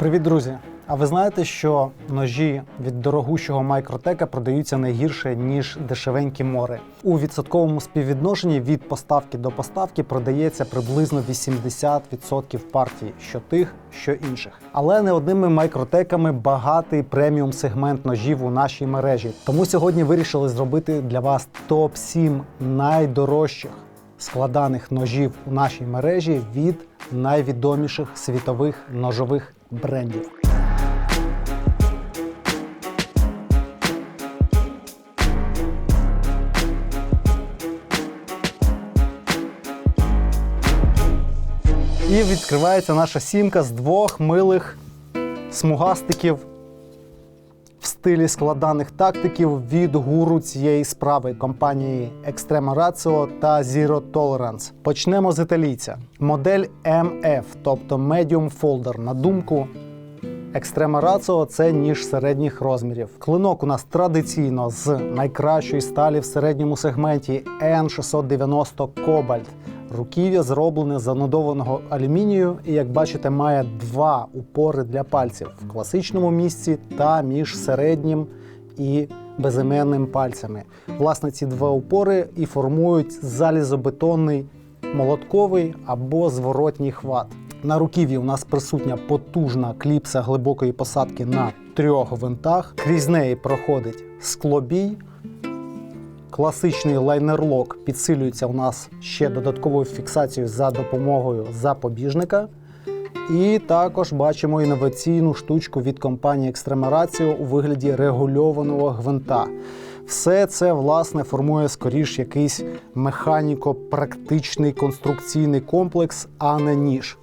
Привіт, друзі! А ви знаєте, що ножі від дорогущого майкротека продаються не гірше, ніж дешевенькі мори. У відсотковому співвідношенні від поставки до поставки продається приблизно 80% партій, що тих, що інших. Але не одними майкротеками багатий преміум сегмент ножів у нашій мережі. Тому сьогодні вирішили зробити для вас топ 7 найдорожчих складаних ножів у нашій мережі від найвідоміших світових ножових брендів. І відкривається наша сімка з двох милих смугастиків стилі складаних тактиків від гуру цієї справи компанії Extrema Ratio та Zero Tolerance. Почнемо з італійця. Модель MF, тобто Medium Folder. На думку Extrema Ratio – це ніж середніх розмірів. Клинок у нас традиційно з найкращої сталі в середньому сегменті N690 Cobalt. Руків'я зроблене з анодованого алюмінію і, як бачите, має два упори для пальців в класичному місці та між середнім і безіменним пальцями. Власне, ці два упори і формують залізобетонний молотковий або зворотній хват. На руків'ї у нас присутня потужна кліпса глибокої посадки на трьох винтах. Крізь неї проходить склобій. Класичний лайнерлок підсилюється у нас ще додатковою фіксацією за допомогою запобіжника. І також бачимо інноваційну штучку від компанії Ratio у вигляді регульованого гвинта. Все це власне формує скоріш якийсь механіко-практичний конструкційний комплекс, а не ніж.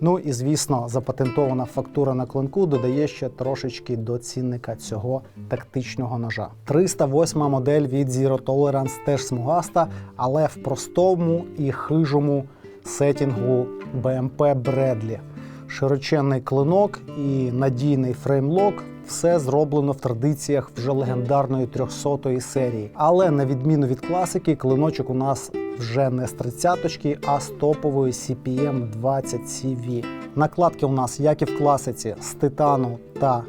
Ну і звісно, запатентована фактура на клинку додає ще трошечки до цінника цього тактичного ножа. 308 модель від Zero Tolerance теж смугаста, але в простому і хижому сетінгу BMP Bradley. Широченний клинок і надійний фреймлок все зроблено в традиціях вже легендарної 300-ї серії. Але на відміну від класики, клиночок у нас вже не з 30-ки, а з топової CPM 20 CV. Накладки у нас, як і в класиці, з титану та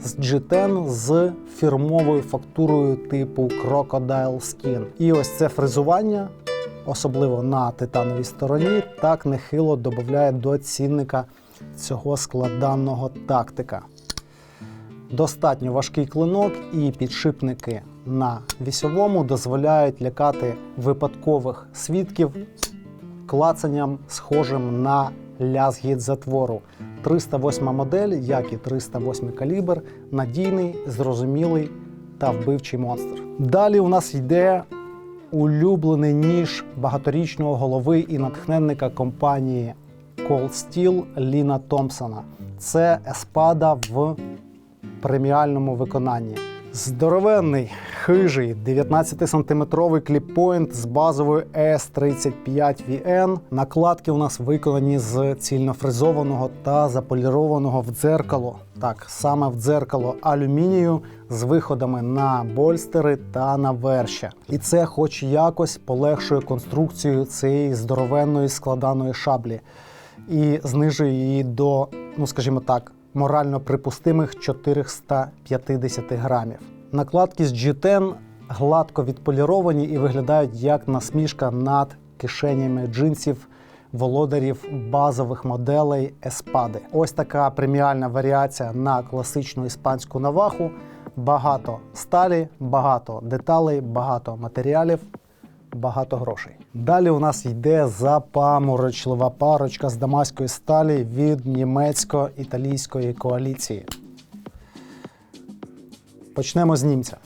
з G10 з фірмовою фактурою типу Crocodile Skin. І ось це фрезування, особливо на титановій стороні, так нехило додає до цінника цього складанного тактика. Достатньо важкий клинок і підшипники на вісьовому дозволяють лякати випадкових свідків клацанням, схожим на лязгіт затвору. 308 модель, як і 308 калібр, надійний, зрозумілий та вбивчий монстр. Далі у нас йде улюблений ніж багаторічного голови і натхненника компанії Cold Steel Ліна Томпсона. Це еспада в преміальному виконанні. Здоровенний, хижий 19-сантиметровий кліппойнт з базовою S35VN. Накладки у нас виконані з цільнофрезованого та заполірованого в дзеркало. Так, саме в дзеркало алюмінію з виходами на больстери та на верща. І це, хоч якось, полегшує конструкцію цієї здоровенної складаної шаблі і знижує її до, ну скажімо так, морально припустимих 450 грамів. Накладки з G10 гладко відполіровані і виглядають як насмішка над кишенями джинсів володарів базових моделей Еспади. Ось така преміальна варіація на класичну іспанську наваху. Багато сталі, багато деталей, багато матеріалів багато грошей. Далі у нас йде запаморочлива парочка з дамаської сталі від німецько-італійської коаліції. Почнемо з німця.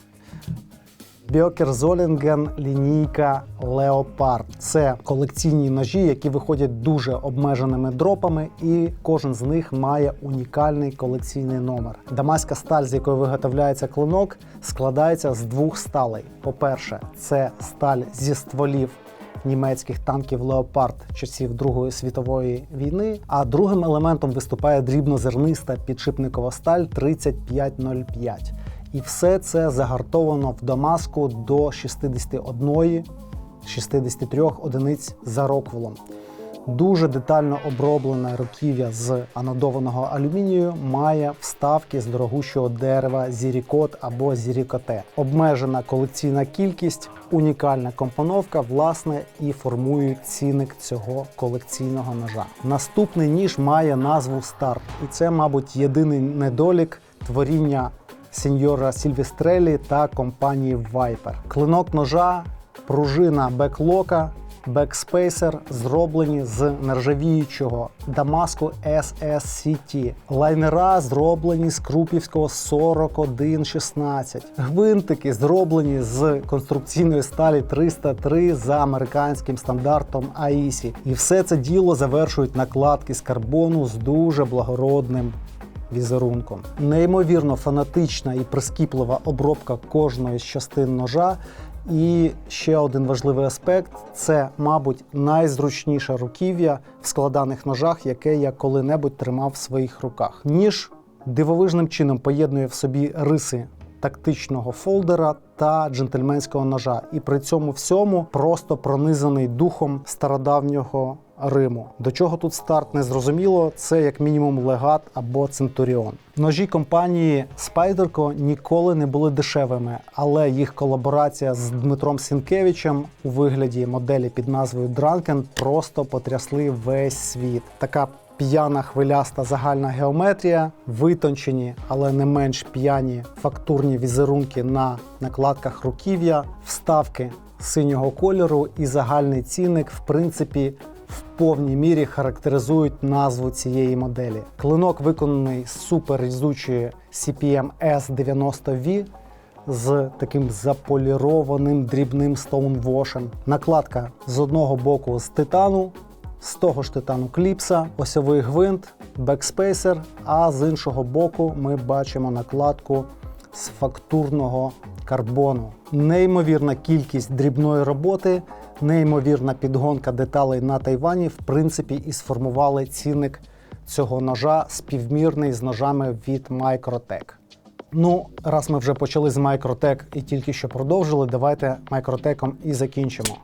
Бьокер Золінген лінійка Leopard. Це колекційні ножі, які виходять дуже обмеженими дропами, і кожен з них має унікальний колекційний номер. Дамаська сталь, з якої виготовляється клинок, складається з двох сталей. По-перше, це сталь зі стволів. Німецьких танків Леопард часів Другої світової війни. А другим елементом виступає дрібнозерниста підшипникова сталь 3505. І все це загартовано в Дамаску до 61 63 одиниць за роквелом. Дуже детально оброблене руків'я з анодованого алюмінію має вставки з дорогущого дерева зірікот або зірікоте. Обмежена колекційна кількість, унікальна компоновка, власне, і формують цінник цього колекційного ножа. Наступний ніж має назву Старт, і це, мабуть, єдиний недолік творіння сеньора Сільвестрелі та компанії Viper. Клинок ножа, пружина беклока, бекспейсер зроблені з нержавіючого Дамаску SSCT. Лайнера зроблені з крупівського 4116. Гвинтики зроблені з конструкційної сталі 303 за американським стандартом AISI. І все це діло завершують накладки з карбону з дуже благородним візерунком. Неймовірно фанатична і прискіплива обробка кожної з частин ножа. І ще один важливий аспект це, мабуть, найзручніше руків'я в складаних ножах, яке я коли-небудь тримав в своїх руках. Ніж дивовижним чином поєднує в собі риси тактичного фолдера та джентльменського ножа, і при цьому всьому просто пронизаний духом стародавнього Риму. До чого тут старт не зрозуміло, це як мінімум легат або центуріон. Ножі компанії Spyderco ніколи не були дешевими, але їх колаборація з Дмитром Сінкевичем у вигляді моделі під назвою Дранкен просто потрясли весь світ. Така п'яна хвиляста загальна геометрія, витончені, але не менш п'яні фактурні візерунки на накладках руків'я, вставки синього кольору і загальний цінник, в принципі, в повній мірі характеризують назву цієї моделі. Клинок виконаний з суперрізучої CPM S90V з таким заполірованим дрібним стоунвошем. Накладка з одного боку з титану, з того ж титану кліпса, осьовий гвинт, бекспейсер, а з іншого боку ми бачимо накладку з фактурного карбону. Неймовірна кількість дрібної роботи, неймовірна підгонка деталей на Тайвані, в принципі, і сформували цінник цього ножа співмірний з ножами від Microtech. Ну, раз ми вже почали з Microtech і тільки що продовжили, давайте Microtech і закінчимо.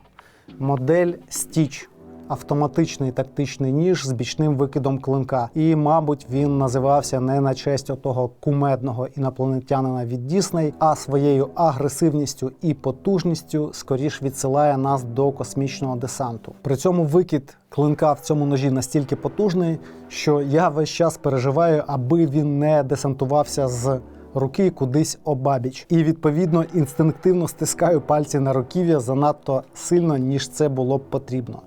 Модель Stitch автоматичний тактичний ніж з бічним викидом клинка. І, мабуть, він називався не на честь отого кумедного інопланетянина від Дісней, а своєю агресивністю і потужністю скоріш відсилає нас до космічного десанту. При цьому викид клинка в цьому ножі настільки потужний, що я весь час переживаю, аби він не десантувався з. Руки кудись обабіч, і відповідно інстинктивно стискаю пальці на руків'я занадто сильно, ніж це було б потрібно.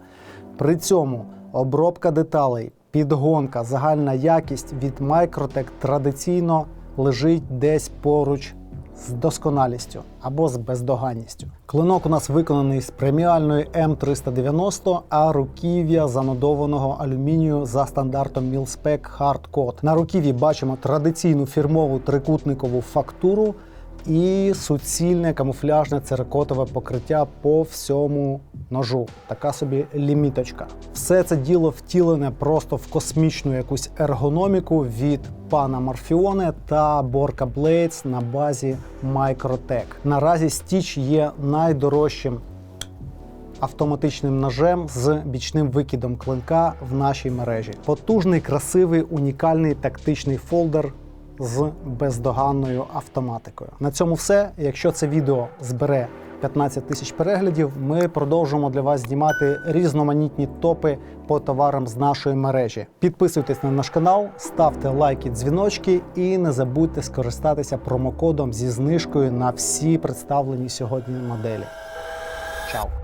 При цьому обробка деталей, підгонка, загальна якість від Microtech традиційно лежить десь поруч з досконалістю або з бездоганністю. Клинок у нас виконаний з преміальної М390, а руків'я занодованого алюмінію за стандартом Milspec Hard На руків'ї бачимо традиційну фірмову трикутникову фактуру і суцільне камуфляжне церекотове покриття по всьому ножу. Така собі ліміточка. Все це діло втілене просто в космічну якусь ергономіку від пана Морфіоне та Борка Blades на базі Microtech. Наразі Stitch є найдорожчим автоматичним ножем з бічним викидом клинка в нашій мережі. Потужний, красивий, унікальний тактичний фолдер з бездоганною автоматикою. На цьому все. Якщо це відео збере 15 тисяч переглядів, ми продовжуємо для вас знімати різноманітні топи по товарам з нашої мережі. Підписуйтесь на наш канал, ставте лайки, дзвіночки і не забудьте скористатися промокодом зі знижкою на всі представлені сьогодні моделі. Чао!